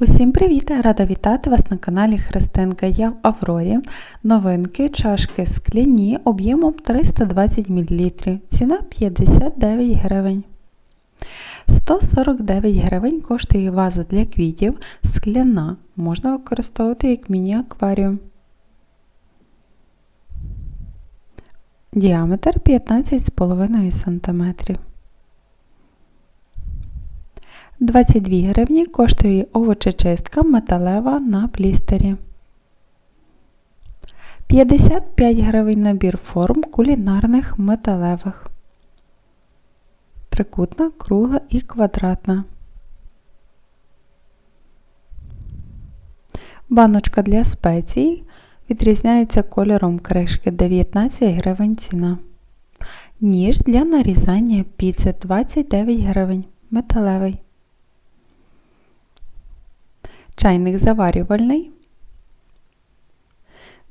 Усім привіт! Рада вітати вас на каналі Христинка. Я в Аврорі. Новинки, чашки скляні об'ємом 320 мл. Ціна 59 гривень. 149 гривень коштує ваза для квітів скляна. Можна використовувати як міні-акваріум. Діаметр 15,5 см. 22 гривні коштує овочечистка металева на плістері. 55 гривень набір форм кулінарних металевих. Трикутна, кругла і квадратна. Баночка для спецій відрізняється кольором кришки 19 гривень ціна. Ніж для нарізання піци 29 гривень металевий. Чайник заварювальний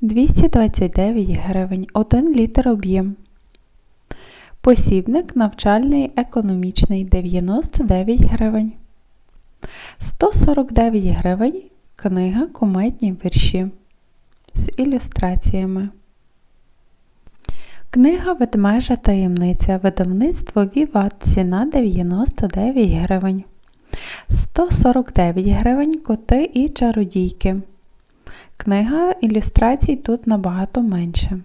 229 гривень 1 літр об'єм. Посібник навчальний економічний 99 гривень. 149 гривень книга Куметні вірші з ілюстраціями. Книга Ведмежа таємниця. Видавництво Віват. Ціна 99 гривень. 149 гривень коти і чародійки. Книга ілюстрацій тут набагато менше.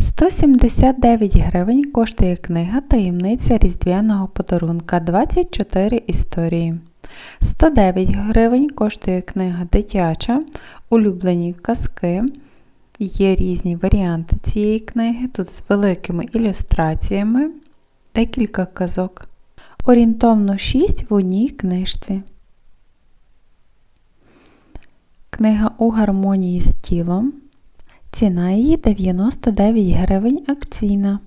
179 гривень коштує книга Таємниця Різдвяного подарунка 24 історії. 109 гривень коштує книга дитяча, улюблені казки. Є різні варіанти цієї книги, тут з великими ілюстраціями, декілька казок. Орієнтовно 6 в одній книжці. Книга у гармонії з тілом. Ціна її 99 гривень акційна.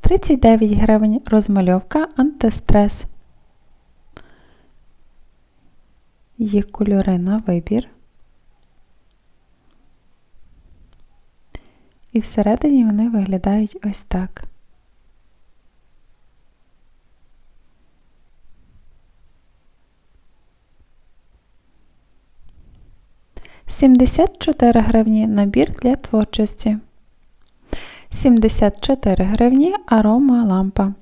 Тридцять дев'ять гривень розмальовка антистрес. Є кольори на вибір. І всередині вони виглядають ось так. Сімдесят чотири гривні набір для творчості. 74 гривні арома лампа.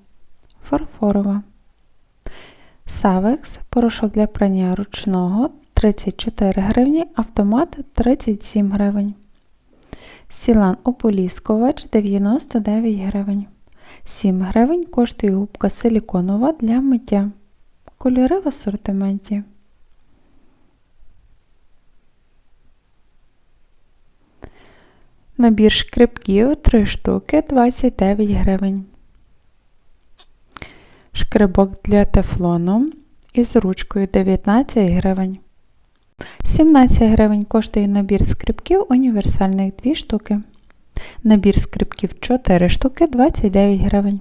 Фарфорова. Савекс порошок для прання ручного 34 гривні, автомат 37 гривень. Сілан ополіскувач 99 гривень. 7 гривень коштує губка силіконова для миття. Кольори в асортименті. Набір шкребків 3 штуки 29 гривень. Шкребок для тефлону із ручкою 19 гривень. 17 гривень коштує набір скрипків універсальних 2 штуки. Набір скрипків 4 штуки 29 гривень.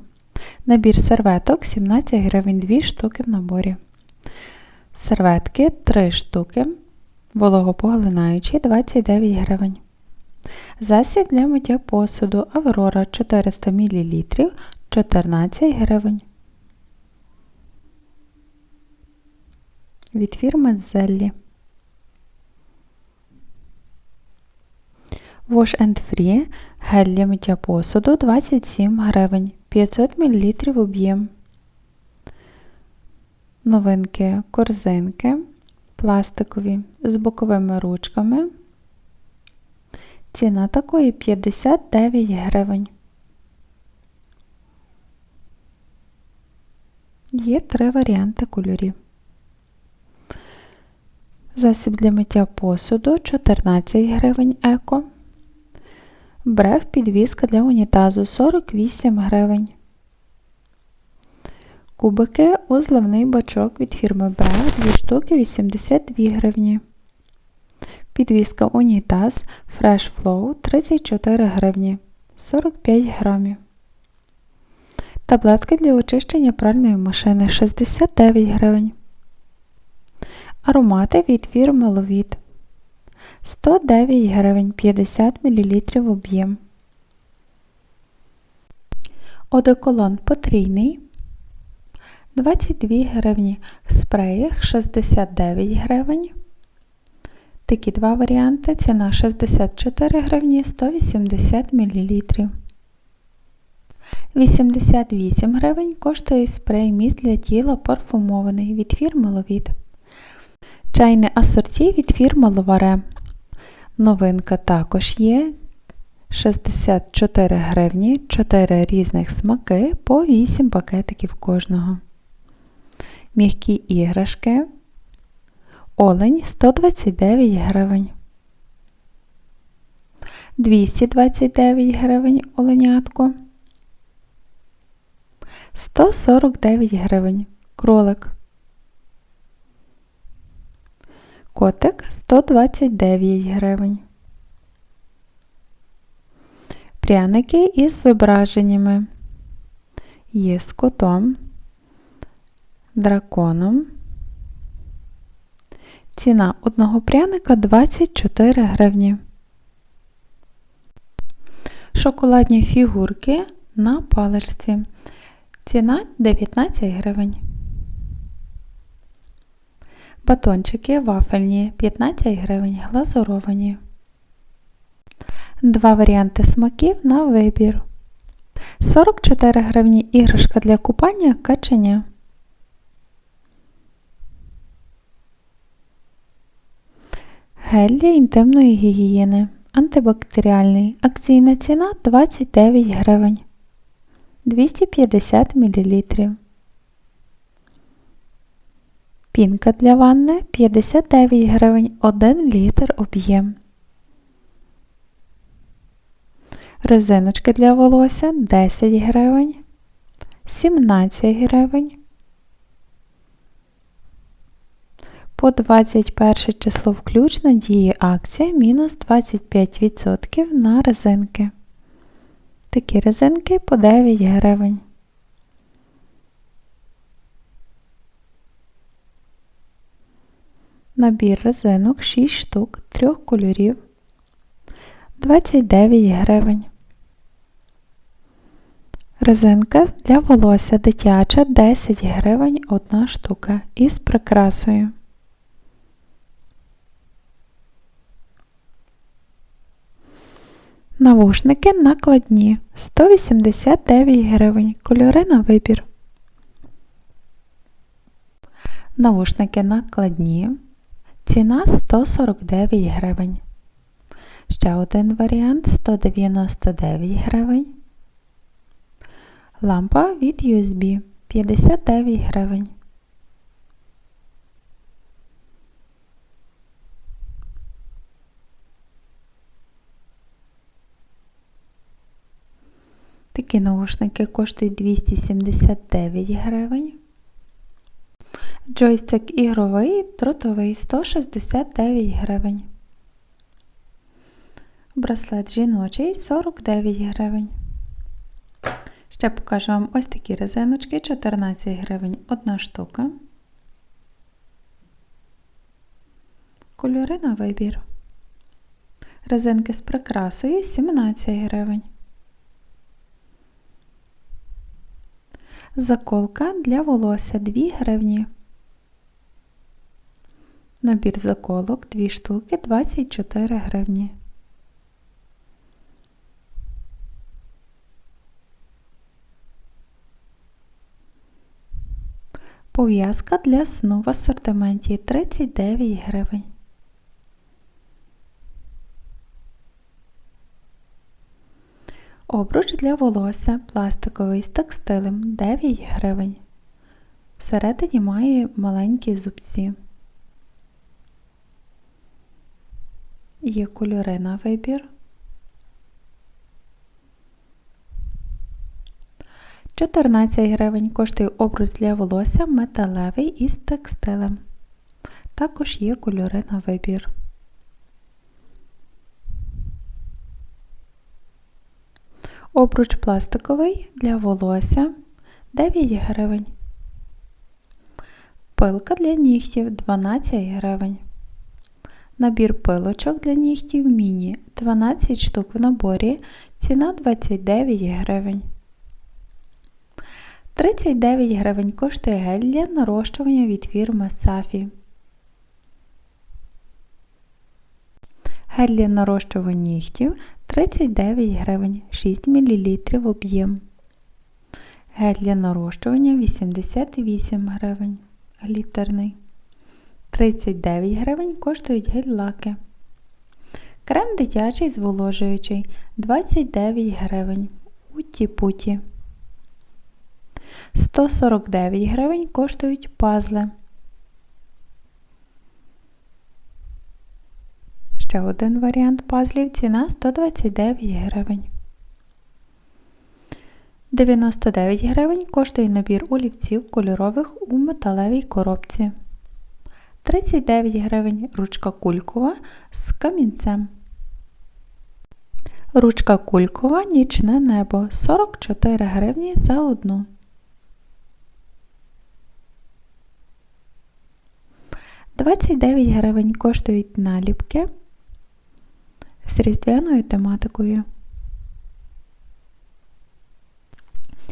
Набір серветок 17 гривень 2 штуки в наборі. Серветки 3 штуки. Вологопоглинаючі 29 гривень. Засіб для миття посуду Аврора 400 мл 14 гривень. Від фірми Зеллі. Wash and Free гель для миття посуду 27 гривень 500 мл об'єм. Новинки корзинки пластикові з боковими ручками. Ціна такої 59 гривень. Є три варіанти кольорів. Засіб для миття посуду 14 гривень еко. Брев підвіска для унітазу 48 гривень. Кубики у зливний бачок від фірми Брев 2 штуки 82 гривні. Підвіска унітаз Fresh Flow 34 гривні 45 грамів. Таблетки для очищення пральної машини 69 гривень. Аромати від фірми Ловіт 109 гривень 50 мл об'єм. Одеколон потрійний 22 гривні. В спреях 69 гривень. Такі два варіанти. Ціна 64 гривні 180 мл. 88 гривень коштує спрей міст для тіла парфумований від фірми Ловіт. Чайне асорті від фірми Ловаре. Новинка також є. 64 гривні, 4 різних смаки по 8 пакетиків кожного. М'які іграшки. Олень 129 гривень. 229 гривень оленятко. 149 гривень. Кролик. Котик 129 гривень. Пряники із зображеннями. Є з котом, драконом. Ціна одного пряника 24 гривні. Шоколадні фігурки на паличці. Ціна 19 гривень. Батончики вафельні 15 гривень, глазуровані. Два варіанти смаків на вибір. 44 гривні іграшка для купання каченя. Гель для інтимної гігієни. Антибактеріальний. Акційна ціна 29 гривень. 250 мл. Пінка для ванни 59 гривень 1 літр об'єм. Резиночки для волосся 10 гривень, 17 гривень. По 21 число включно діє акція мінус 25% на резинки. Такі резинки по 9 гривень. Набір резинок 6 штук трьох кольорів 29 гривень. Резинка для волосся дитяча 10 гривень одна штука із прикрасою. Навушники накладні 189 гривень. Кольори на вибір. Навушники накладні. Ціна 149 гривень. Ще один варіант 199 гривень. Лампа від USB 59 гривень. Такі наушники коштують 279 гривень. Джойстик ігровий, дротовий 169 гривень. Браслет жіночий 49 гривень. Ще покажу вам ось такі резиночки 14 гривень одна штука. Кольори на вибір. Резинки з прикрасою 17 гривень. Заколка для волосся 2 гривні. Набір заколок 2 штуки 24 гривні. Пов'язка для сну в асортименті 39 гривень. Обруч для волосся пластиковий з текстилем 9 гривень. Всередині має маленькі зубці. Є кольори на вибір. 14 гривень коштує обруч для волосся металевий із текстилем. Також є кольори на вибір. Обруч пластиковий для волосся 9 гривень. Пилка для нігтів 12 гривень. Набір пилочок для нігтів міні 12 штук в наборі. Ціна 29 гривень. 39 гривень коштує гель для нарощування від фірми Сафі. Гель для нарощування нігтів 39 гривень 6 мл об'єм. Гель для нарощування 88 гривень глітерний. 39 гривень коштують гель-лаки. Крем дитячий зволожуючий 29 гривень. Уті-путі. 149 гривень коштують пазли. Ще один варіант пазлів ціна 129 гривень. 99 гривень коштує набір олівців кольорових у металевій коробці. 39 гривень ручка кулькова з камінцем. Ручка кулькова нічне небо 44 гривні за одну. Двадцять дев'ять гривень коштують наліпки з різдвяною тематикою.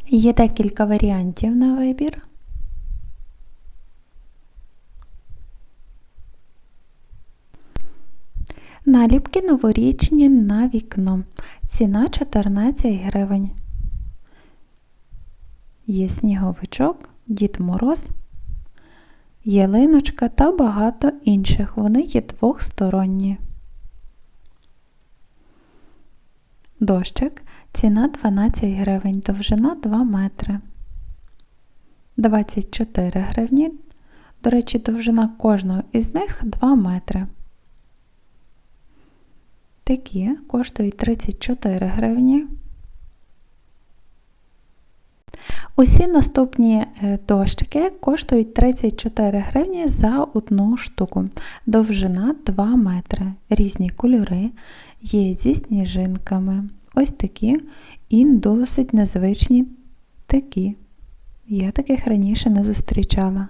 Є декілька варіантів на вибір. Наліпки новорічні на вікно. Ціна 14 гривень. Є сніговичок, Дід Мороз, ялиночка та багато інших. Вони є двохсторонні. Дощик. Ціна 12 гривень, довжина 2 метри. 24 гривні. До речі, довжина кожного із них 2 метри. Такі коштують 34 гривні. Усі наступні е, дощики коштують 34 гривні за одну штуку. Довжина 2 метри. Різні кольори є зі сніжинками. Ось такі і досить незвичні такі. Я таких раніше не зустрічала.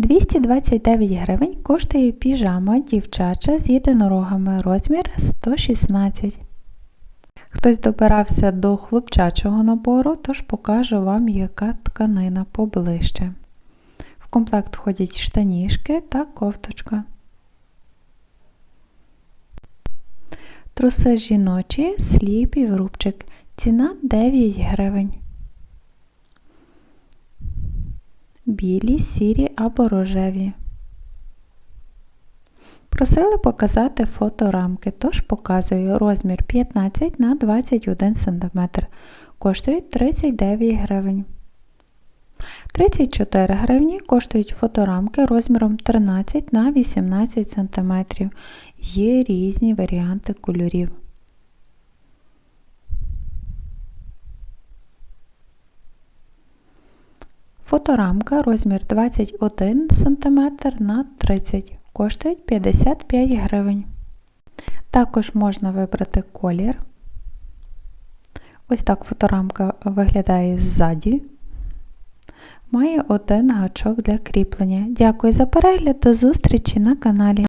229 гривень коштує піжама дівчача з єдинорогами розмір 116. Хтось добирався до хлопчачого набору, тож покажу вам, яка тканина поближче. В комплект входять штанішки та кофточка. Труси жіночі, сліп і врубчик. Ціна 9 гривень. Білі, сірі або рожеві. Просили показати фоторамки, тож показую розмір 15 на 21 см. Коштують 39 гривень. 34 гривні коштують фоторамки розміром 13 на 18 см. Є різні варіанти кольорів. Фоторамка розмір 21 см на 30 коштують 55 гривень. Також можна вибрати колір. Ось так фоторамка виглядає ззаді. Має один гачок для кріплення. Дякую за перегляд, до зустрічі на каналі.